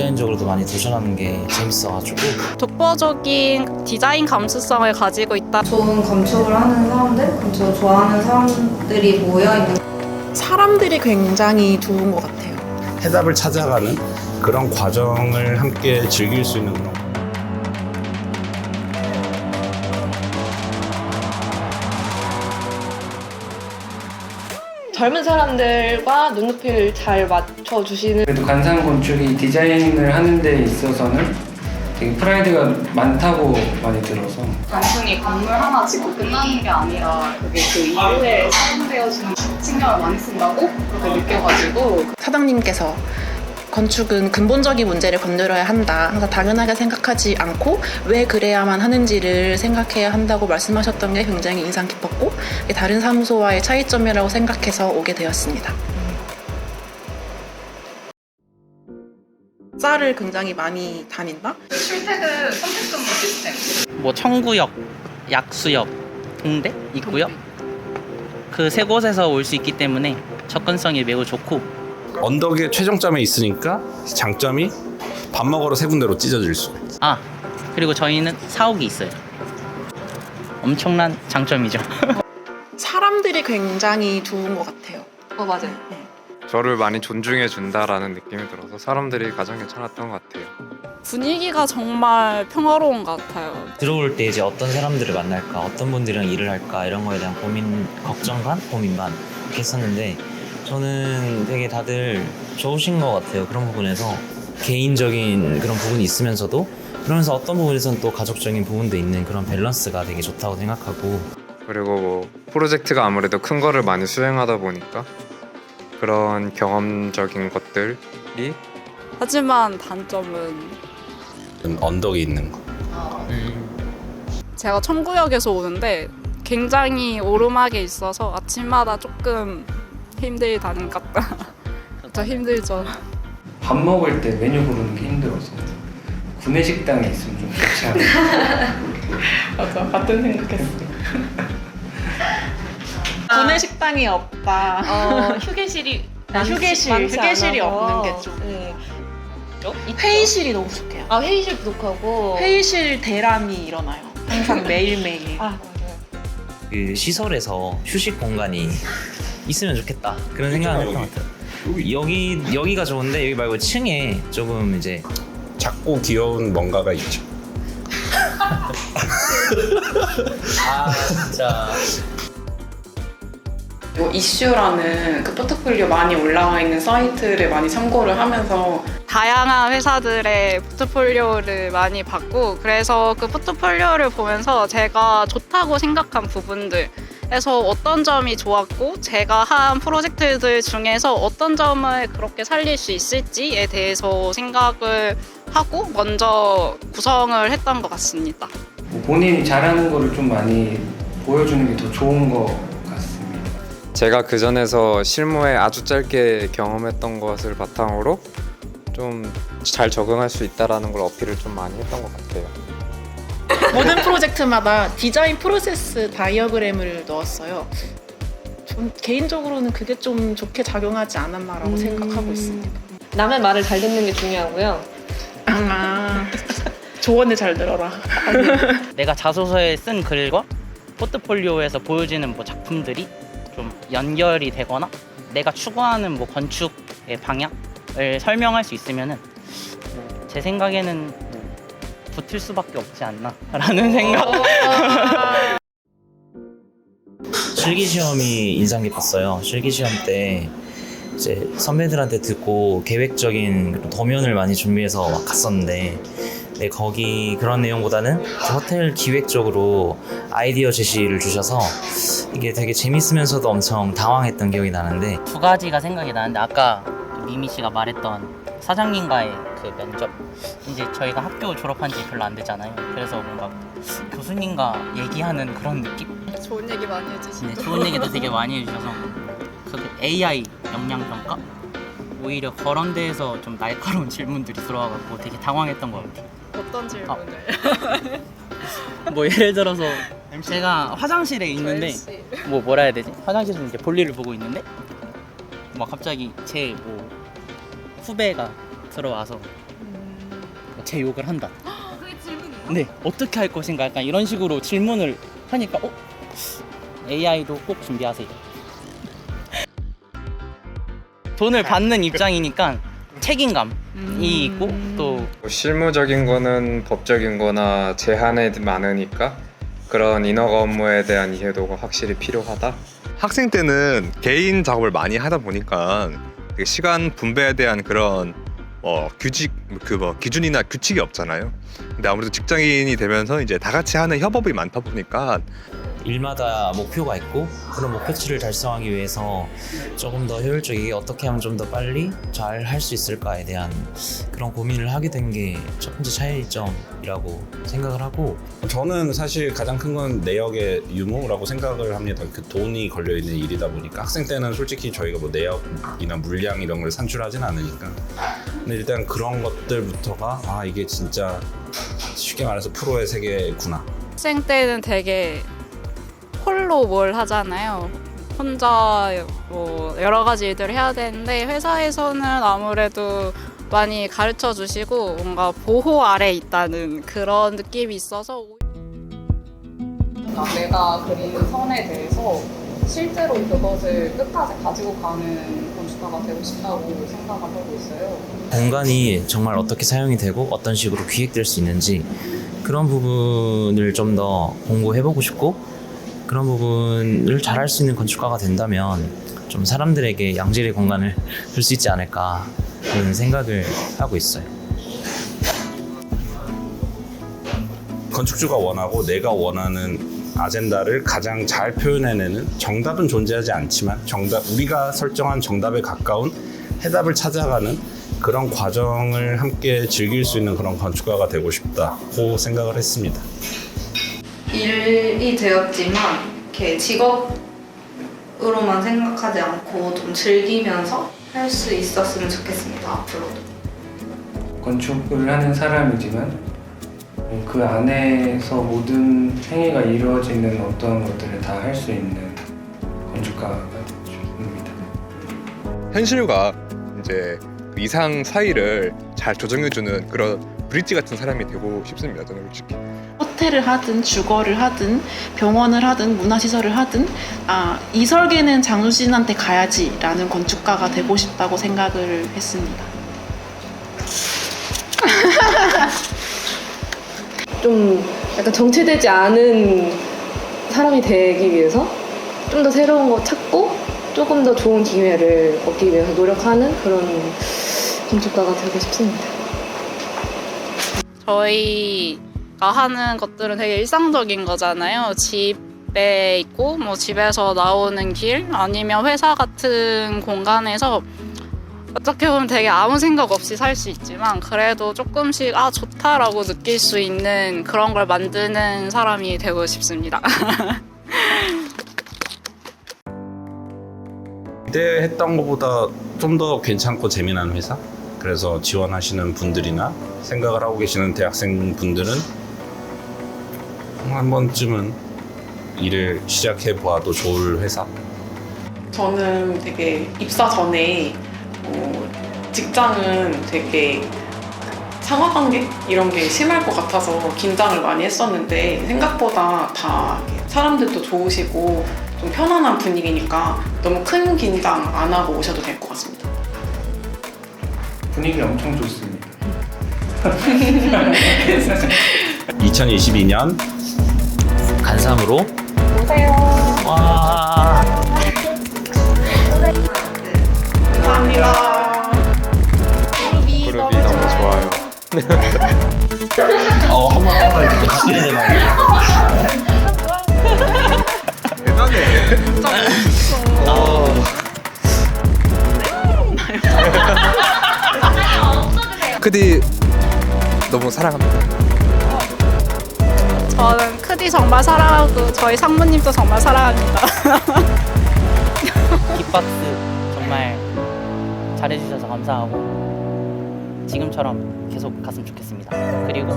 디자인적으로도 많이 도전하는 게 재밌어가지고 독보적인 디자인 감수성을 가지고 있다. 좋은 건축을 하는 사람들, 건축을 좋아하는 사람들이 모여있는 사람들이 굉장히 좋은 것 같아요. 해답을 찾아가는 그런 과정을 함께 즐길 수 있는 그런 젊은 사람들과 눈높이를 잘 맞춰주시는 그래도 간상 건축이 디자인을 하는 데 있어서는 되게 프라이드가 많다고 많이 들어서. 단순히 건물 하나 짓고 끝나는 게 아니라 그게 그 이후에 사용되어지는 신경을 많이 쓴다고 그렇게 느껴가지고. 사장님께서 건축은 근본적인 문제를 건드려야 한다. 항상 당연하게 생각하지 않고 왜 그래야만 하는지를 생각해야 한다고 말씀하셨던 게 굉장히 인상 깊었고 다른 사무소와의 차이점이라고 생각해서 오게 되었습니다. 쌀을 굉장히 많이 다닌다? 출퇴근 선택근무 시스템 뭐 청구역, 약수역, 홍대 있고요. 그 세 곳에서 올 수 있기 때문에 접근성이 매우 좋고 언덕의 최종점에 있으니까 장점이 밥 먹으러 세 군데로 찢어질 수 있어요. 아 그리고 저희는 사옥이 있어요. 엄청난 장점이죠. 사람들이 굉장히 좋은 것 같아요. 어 맞아요. 저를 많이 존중해 준다라는 느낌이 들어서 사람들이 가장 괜찮았던 것 같아요. 분위기가 정말 평화로운 것 같아요. 들어올 때 이제 어떤 사람들을 만날까, 어떤 분들이랑 일을 할까 이런 거에 대한 고민, 걱정 반, 고민 반 이렇게 했었는데 저는 되게 다들 좋으신 것 같아요. 그런 부분에서 개인적인 그런 부분이 있으면서도 그러면서 어떤 부분에서는 또 가족적인 부분도 있는 그런 밸런스가 되게 좋다고 생각하고 그리고 뭐 프로젝트가 아무래도 큰 거를 많이 수행하다 보니까 그런 경험적인 것들이 하지만 단점은 좀 언덕에 있는 거. 제가 청구역에서 오는데 굉장히 오르막에 있어서 아침마다 조금 힘들다는 것 같다. 저 힘들죠. 밥 먹을 때 메뉴 고르는 게 힘들어서 구내 식당에 있으면 좀 좋지 않을까 맞아, 같은 생각했어. 구내 식당이 없다. 어, 휴게실이 많지- 휴게실, 많지 휴게실이 않아서. 없는 게 좀. 네. 회의실이 너무 부족해요. 아 회의실 부족하고 회의실 대란이 일어나요. 항상 매일매일. 아 맞아요. 그 시설에서 휴식 공간이 있으면 좋겠다 그런 생각을 했던 것 같아요. 여기 여기가 좋은데 여기 말고 층에 조금 이제 작고 귀여운 뭔가가 있죠. 아 진짜 뭐 이슈라는 그 포트폴리오 많이 올라와 있는 사이트를 많이 참고를 하면서 다양한 회사들의 포트폴리오를 많이 봤고 그래서 그 포트폴리오를 보면서 제가 좋다고 생각한 부분들 에서 어떤 점이 좋았고 제가 한 프로젝트들 중에서 어떤 점을 그렇게 살릴 수 있을지에 대해서 생각을 하고 먼저 구성을 했던 것 같습니다. 뭐 본인이 잘하는 거를 좀 많이 보여주는 게 더 좋은 것 같습니다 제가 그 전에서 실무에 아주 짧게 경험했던 것을 바탕으로 좀 잘 적응할 수 있다라는 걸 어필을 좀 많이 했던 것 같아요. 모든 프로젝트마다 디자인 프로세스 다이어그램을 넣었어요. 전 개인적으로는 그게 좀 좋게 작용하지 않았나라고 생각하고 있습니다. 남의 말을 잘 듣는 게 중요하고요. 아, 조언을 잘 들어라. 내가 자소서에 쓴 글과 포트폴리오에서 보여지는 뭐 작품들이 좀 연결이 되거나 내가 추구하는 뭐 건축의 방향을 설명할 수 있으면은 뭐제 생각에는 뭐 붙을 수밖에 없지 않나라는 생각. 실기 시험이 인상 깊었어요. 실기 시험 때 이제 선배들한테 듣고 계획적인 도면을 많이 준비해서 막 갔었는데 네, 거기 그런 내용보다는 호텔 기획적으로 아이디어 제시를 주셔서 이게 되게 재밌으면서도 엄청 당황했던 기억이 나는데 두 가지가 생각이 나는데 아까 그 미미 씨가 말했던 사장님과의 그 면접 이제 저희가 학교 졸업한 지 별로 안 되잖아요. 그래서 뭔가 교수님과 얘기하는 그런 느낌? 좋은 얘기 많이 해주시고 네, 좋은 얘기도 되게 많이 해주셔서 그 AI 역량 평가 오히려 그런 데에서 좀 날카로운 질문들이 들어와갖고 되게 당황했던 것 같아요. 어떤 질문을 뭐 예를 들어서 제가 화장실에 있는데 씨. 뭐 뭐라 해야 되지? 화장실에서 이제 볼일을 보고 있는데 막 갑자기 제 뭐 후배가 들어와서 제 욕을 한다. 네, 어떻게 할 것인가 약간 이런 식으로 질문을 하니까 어? AI도 꼭 준비하세요. 돈을 받는 입장이니까 책임감이 있고 또뭐 실무적인 거는 법적인 거나 제한이 많으니까 그런 인허가 업무에 대한 이해도가 확실히 필요하다. 학생 때는 개인 작업을 많이 하다 보니까 되게 시간 분배에 대한 그런 어, 규칙 그 뭐 기준이나 규칙이 없잖아요. 근데 아무래도 직장인이 되면서 이제 다 같이 하는 협업이 많다 보니까 일마다 목표가 있고 그런 목표치를 달성하기 위해서 조금 더 효율적이게 어떻게 하면 좀 더 빨리 잘 할 수 있을까에 대한 그런 고민을 하게 된 게 첫 번째 차이점이라고 생각을 하고 저는 사실 가장 큰 건 내역의 유무라고 생각을 합니다. 그 돈이 걸려 있는 일이다 보니까 학생 때는 솔직히 저희가 뭐 내역이나 물량 이런 걸 산출하진 않으니까. 근데 일단 그런 것들부터가 아 이게 진짜 쉽게 말해서 프로의 세계구나. 학생 때는 되게 홀로 뭘 하잖아요. 혼자 뭐 여러 가지 일들을 해야 되는데 회사에서는 아무래도 많이 가르쳐 주시고 뭔가 보호 아래 있다는 그런 느낌이 있어서 그러니까 내가 그린 선에 대해서 실제로 그것을 끝까지 가지고 가는 건축가가 되고 싶다고 생각을 하고 있어요. 공간이 정말 어떻게 사용이 되고 어떤 식으로 기획될 수 있는지 그런 부분을 좀 더 공부해보고 싶고 그런 부분을 잘할 수 있는 건축가가 된다면 좀 사람들에게 양질의 공간을 줄 수 있지 않을까 그런 생각을 하고 있어요. 건축주가 원하고 내가 원하는 아젠다를 가장 잘 표현해내는 정답은 존재하지 않지만 정답 우리가 설정한 정답에 가까운 해답을 찾아가는 그런 과정을 함께 즐길 수 있는 그런 건축가가 되고 싶다고 생각을 했습니다. 일이 되었지만 이렇게 직업으로만 생각하지 않고 좀 즐기면서 할 수 있었으면 좋겠습니다. 앞으로도. 건축을 하는 사람이지만 그 안에서 모든 행위가 이루어지는 어떤 것들을 다 할 수 있는 건축가가 됩니다. 현실과 이제 그 이상 사이를 잘 조정해주는 그런 브릿지 같은 사람이 되고 싶습니다. 저는 솔직히. 호텔을 하든 주거를 하든 병원을 하든 문화시설을 하든 아, 이 설계는 장수진한테 가야지라는 건축가가 되고 싶다고 생각을 했습니다. 좀 약간 정체되지 않은 사람이 되기 위해서 좀 더 새로운 거 찾고 조금 더 좋은 기회를 얻기 위해서 노력하는 그런 건축가가 되고 싶습니다. 저희가 하는 것들은 되게 일상적인 거잖아요. 집에 있고 뭐 집에서 나오는 길 아니면 회사 같은 공간에서 어떻게 보면 되게 아무 생각 없이 살 수 있지만 그래도 조금씩 아 좋다라고 느낄 수 있는 그런 걸 만드는 사람이 되고 싶습니다. 기대했던 것보다 좀 더 괜찮고 재미난 회사? 그래서 지원하시는 분들이나 생각을 하고 계시는 대학생 분들은 한 번쯤은 일을 시작해 보아도 좋을 회사. 저는 되게 입사 전에 어, 직장은 되게 상하 관계 이런 게 심할 것 같아서 긴장을 많이 했었는데 생각보다 다 사람들도 좋으시고 좀 편안한 분위기니까 너무 큰 긴장 안 하고 오셔도 될 것 같습니다. 분위기 엄청 좋습니다. 2022년 간삼으로 오세요. 와. 감사합니다. 그룹이 너무 좋아요. 어, 한번 한번 이렇게 바뀌는 대박. 크디 너무 사랑합니다. 저는 크디 정말 사랑하고 저희 상무님도 정말 사랑합니다. kit박스 정말 잘해주셔서 감사하고 지금처럼 계속 갔으면 좋겠습니다. 그리고